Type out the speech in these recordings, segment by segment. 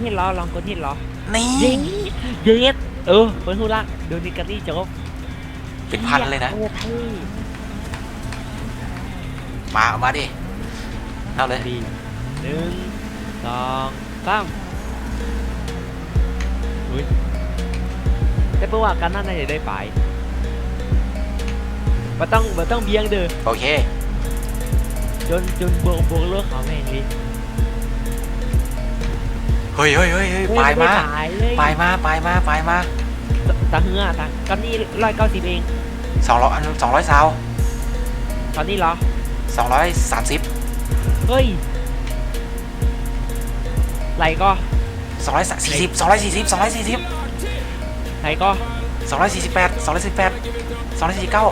เป่าอัพก่อนลองกดที่ล้อลองกดที่ล้อนี่ยิงเย็ดเออเปิดหูละโดนิกาตี้จบเป็นพันเลยนะโอ้พี่มาเอามาดิเอาเลยดีหนึ่งสองสามอุ้ยแต่เพื่อว่ากันนั่นน่าจะได้ไปมาต้องมาต้องเบียงเด้อโอเค จนจนบวกบวกเลือกเขาแม่งดิ เฮ้ยเฮ้ยเฮ้ยเฮ้ยปลายมาตายเลยปลายมาปลายมาปลายมาตาเหือตากันนี่ร้อยเก้าสิบเองสองร้อยสองร้อยซาวตอนนี้เหรอสองร้อยสามสิบเฮ้ยไหลก็สองร้อยสี่สิบสองร้อยสี่สิบสองร้อยสี่สิบไหลก็สองร้อยสี่สิบแปดสองร้อยสี่แปดสองร้อยสี่เก้า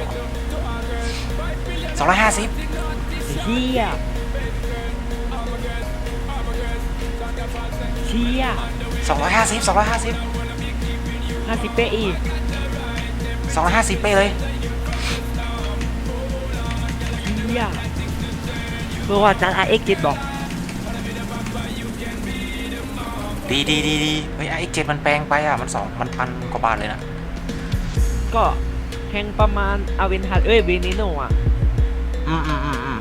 สองร้อยห้าสิบเชี่ย ชี่ยสองร้อยห้าสิบสองร้อยห้าสิบห้าสิบเป๊ะอีกสองร้อยห้าสิบไปเลยเชี่ยเพื่อว่าจาน RX 7บอกดีดีดีดีเฮ้ยไอ้เจ็ดมันแปลงไปอะมันสองมันพันกว่าบาทเลยนะก็แห่งประมาณอาเวนทันเอ้ยเวนิโนอะอืมอืมอืมอืม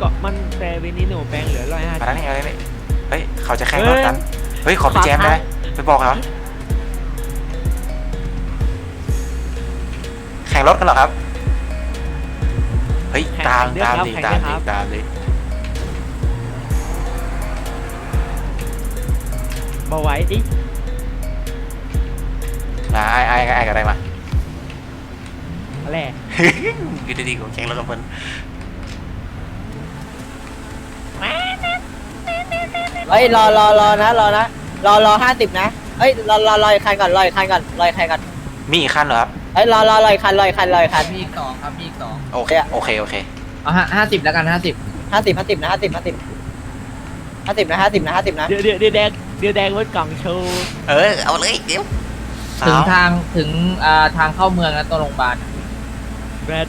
ก็มันแต่เวนิโนแปลงเหลือร้อยห้ามาแล้วนี่เอาเลยนี่ เฮ้ย เขาจะแข่งเฮ้รยถกัน เฮ้ย ขอไปแจมได้ไหมไปบอกเขาแข่งรถกันเหรอครับ เฮ้ย ตามตามดิตามดิตามดิมาไหว้ดิมาไอ้ไอ้ไอ้กันได้มาอะไรอยู่ดีๆกูแข่งรถกับเพิ่น เฮ้ยรอรอรอนะรอนะรอรอห้าสิบนะเฮ้ยรอรอรออีกคันก่อนรออีกคันก่อนรออีกคันก่อนมีอีกคันเหรอครับเฮ้ยรอรอรออีกคันรออีกคันรออีกคัน มีอีกสองครับมีอีกสองโอเคโอเค โอเค เอาห้าห้าสิบแล้วกันห้าสิบห้าสิบห้าสิบนะห้าสิบห้าสิบห้าสิบนะห้าสิบนะห้าสิบนะเดี๋ยวเดี๋ยวเดี๋ยวแดงเดี๋ยวแดงรถกล่องโชว์เออ เอาเลยเดี๋ยวถึงเอาทางถึงอ่าทางเข้าเมืองแล้วตัวโรงพยาบาลแบด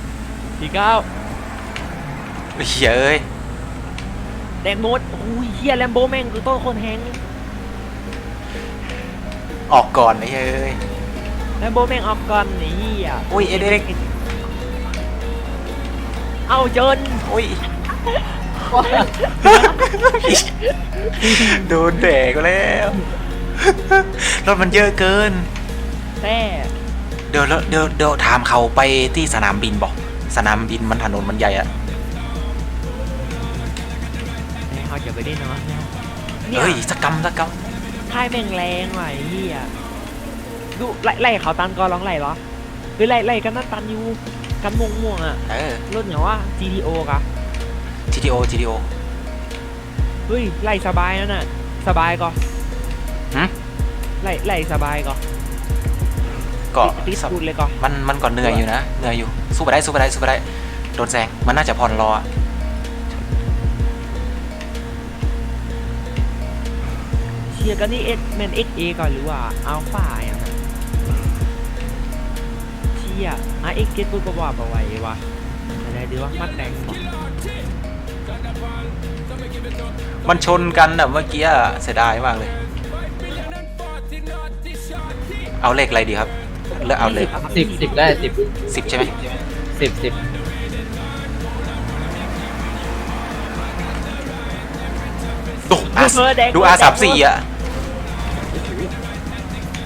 สี่เก้าเฮ้ยเอ้ย แดงโมดโอ้ยเฮียแลมโบแม่งคือต้นคนแฮงออกก่อนไอ้เอ้ยแลมโบแม่งออกก่อนนี่เฮียอุ้ยเอเด็กเอาจนอุ้ยโดนแดกแล้วรถมันเยอะเกินแต่เดี๋ยวเดี๋ยวเดี๋ยวถามเขาไปที่สนามบินบอก สนามบินมันถนนมันใหญ่อะ เขาจะไปได้นอนเนี่ยเนี่ยเฮ้ยสักกรรมสักกรรมค่ายแม่งแรงว่ะไอ้เฮียดูไล่ไล่เขาตันก่อนลองไล่เหรอหรือไล่ไล่กันนั่นตันอยู่กันม่วงม่วงๆอะเออรถเหนียวว่า GTO กะ GTO GTO เฮ้ยไล่สบายนั่นน่ะ สบายก็ฮะไล่ไล่สบายก็ก็ติดสุดเลยก็มันมันก่อนเหนื่อยอยู่นะเหนื่อยอยู่สู้ไปได้สู้ไปได้สู้ไปได้โดนแซงมันน่าจะผ่อนรออะ เชียร์กันนี่เอ็กแมนเอ็กเอก่อนหรือว่าอัลฟาอย่างนั้นเชียร์ไอเอ็กเก็ตปุ๊บก็ว่าไปไว้วะอะไรดีวะมัดแดงบอกมันชนกันอะเมื่อกี้อะเสียดายมากเลย เอาเลขอะไรดีครับเลือกเอาเลขสิบสิบได้สิบสิบใช่ไหมสิบสิบดูอาดูอาสามสี่อะ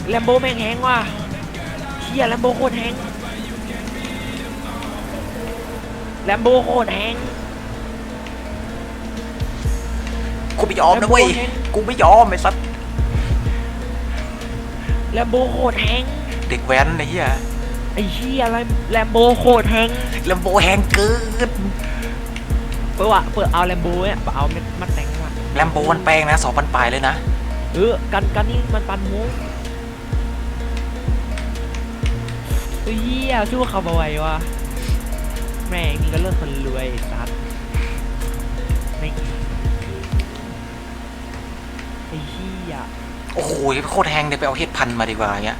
แลมโบแม่งแฮงว่ะเชียร์แลมโบโคตรแฮงแลมโบโคตรแฮงกูไม่ยอมนะเว้ย กูไม่ยอมไอ้สัสแลมโบโคตรแฮงเด็กแว้นไอ้เหี้ยไอ้เชียอะไรแลมโบโคตรแฮงลำโบแหงเกินเปิดว่ะเปิดเอาแลมโบเนี่ยเอาเม็ดมัดแดงว่ะแลมโบมันแปลงนะสองพันปลายเลยนะ เออ กันกันนี่มันปันมุ้ง เฮียสู้เขาบ่ไหววะแม่งนี่ก็เลิกคนรวยไอ้สัตว์แม่งไอ้เฮียโอ้โหโคตรแหงเลยไปเอาเฮ็ดพันมาดีกว่าอย่างเงี้ย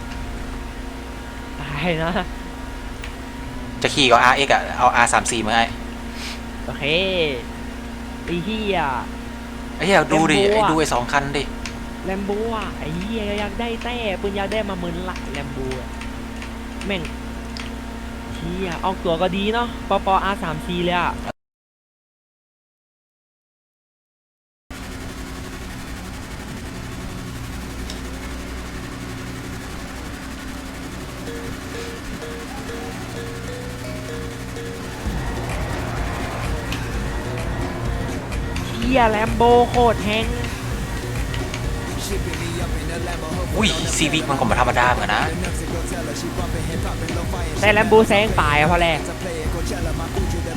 ตายนะ จะขี่ก็ RX อะเอา R34 มาให้โอเคไอ้เฮียไอ้เหี้ยดูดิ Lambo ไอ้อะดูไอ้สองคันดิ แลมโบอะไอ้เหี้ยอยากได้แต่ปืนอยากได้มาหมื่นละแลมโบอะ แม่งเชียออกตัวก็ดีเนาะปป R 3 C เลยอะเชียแลมโบโคตรแฮง อุ้ยซีวิกมันก็มาธรรมดาเหมือนกันนะแต่แลมโบแซงปลายอะพอแรก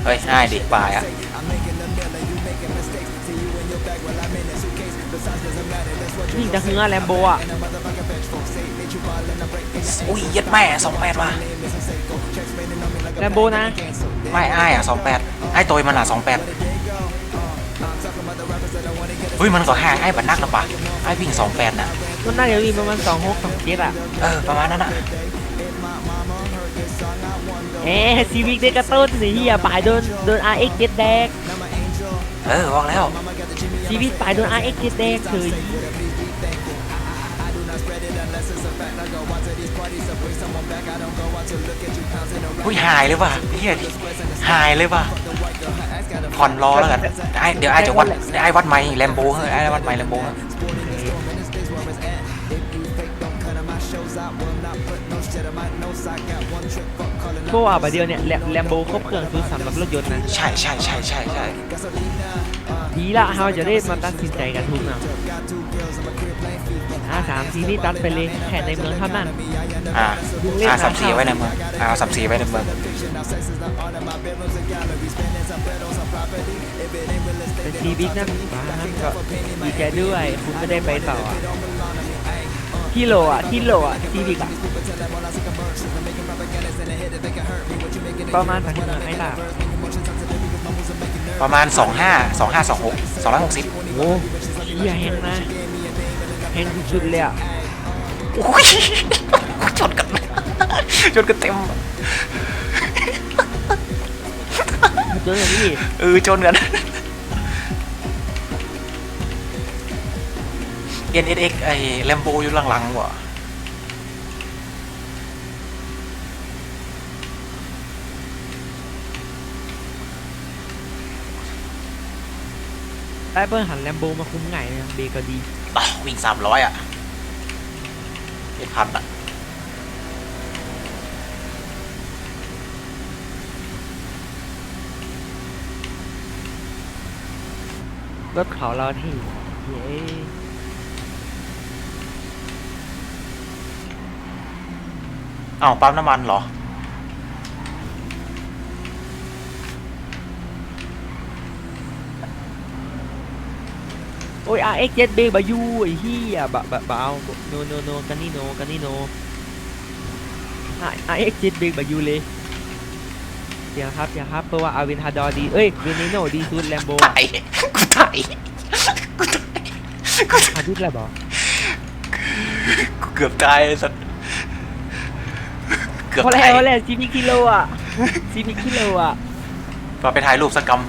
เฮ้ยง่ายดิปลายอะยิ่งจะเฮือแลมโบอะอุ้ยเย็ดแม่สองแปดว่ะแลมโบนะ ไม่อ้ายอะสองแปดไอ้ตัวมันอะสองแปดเฮ้ยมันก็ห่างไอ้บัตนักแล้วปะไอ้วิ่งสองแปดน่ะ มันน่าจะมีประมาณ2 6 2 7อะ เออ ประมาณนั้นอะ เอ๊ซีวิกได้กระตุ้นสิเฮียปลายโดนโดน RX 7แดกเออบอกแล้ว ซีวิกปลายโดน RX 7แดกเคยอุ้ยหายเลยว่ะเฮียหายเลยว่ะผ่อนรอแล้วกันไอ้เดี๋ยวไอ้จะวัดเดี๋ยวไอ้วัดไมค์แลมโบเฮ้ยไอ้วัดไมค์แลมโบ โบอะประเดียวเนี่ยแลมโบครบเครื่องซื้อสำหรับรถยนต์นะใช่ใช่ใช่ใช่ใช่ดีละเราจะได้มาตัดสินใจกันทุกเนาะอ่าสามทีนี่ตัดไปเลยแค่ในเมืองเท่านั้นอ่าลุงเล่นอ่าหาสับสีข้าวไว้ในเมืองอ่าเอาสับสีไว้ในเมืองแต่ซีวิกนั่นบ้านก็ดีใจด้วยคุณก็ได้ไปต่ออะที่โหลอะที่โหลอะซีวิกอะ ประมาณสักเท่าไหร่ล่ะประมาณ 25 25 26 260โอ้เฮียแฮงนะแฮงสุดๆเลยอะโอ้ยชนกันชนกันเต็มเจออย่างนี้เออชนกัน NSX ไอ้แลมโบอยู่หลังๆว่ะ ได้เปิ้ลหันแลมโบมาคุ้มไงนะเบก็ดีอะวิ่ง300อะเป็นพันอะรถเขาเราที่เย้อ้าวปั๊มน้ำมันเหรอ โอ้ย RX 7 B บายูไอ้เหี้ยบะบะบะเอาโนโนโนกันนี่โนกันนี่โน RX 7 B บายูเลยเดี๋ยวครับเดี๋ยวครับเพราะว่าอาวินฮาดอร์ดีเอ้ยเวนิโนดีสุดแลมโบถ่ายกูถ่ายกูถ่ายกูถ่ายฮาดุดแล้วบอกูเกือบตายไอ้สัสเกือบพอแล้ตายวพอแล้วซีพีกิโลอะซีพีกิโลอะมาไปถ่ายรูปสักกรรม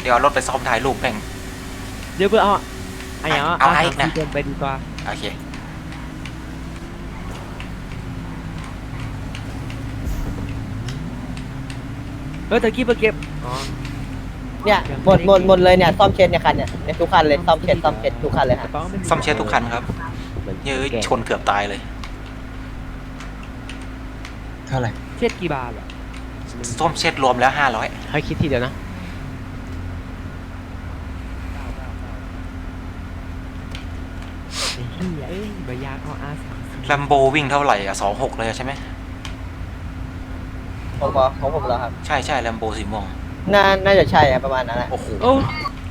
เดี๋ยวเอารถไปซ่อมถ่ายรูปแม่งเดี๋ยวเพื่อเอา อะไรอย่างเอาไอ้นะ เดินไปดีกว่าโอเค เออตะกี้ไปเก็บอ๋อ เนี่ยหมดหมดหมดเลยเนี่ยซ่อมเช็ดเนี่ยคันเนี่ยเนี่ยทุกคันเลยซ่อมเช็ดซ่อมเช็ดทุกคันเลยกฮะระเป๋ามันซ่อมเช็ดทุกคันครับเย้ยชนเกือบตายเลยเท่าไหร่เช็ดกี่บาทอะซ่อมเช็ดรวมแล้ว500ให้คิดทีเดียวนะ อ้เหี้ยเอ้ยใบยากเอาอาสามแลมโบวิ่งเท่าไหร่อะ26เลยใช่ไหมผมบอกของผมแล้วครับ ใช่ใช่แลมโบสีม่วงน่า น่าจะใช่อะประมาณนั้นแหละ โอ้โหโอ้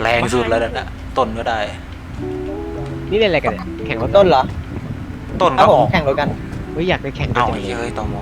แรงสุดแล้วนะต้นก็ได้ นี่เล่นอะไรกันเนี่ยแข่งรถต้นเหรอต้นครัก็บผอมอกแข่งรถกัน เฮ้ยอยากไปแข่งรถเอาจังไอ้เลยเฮ้ยตอมอ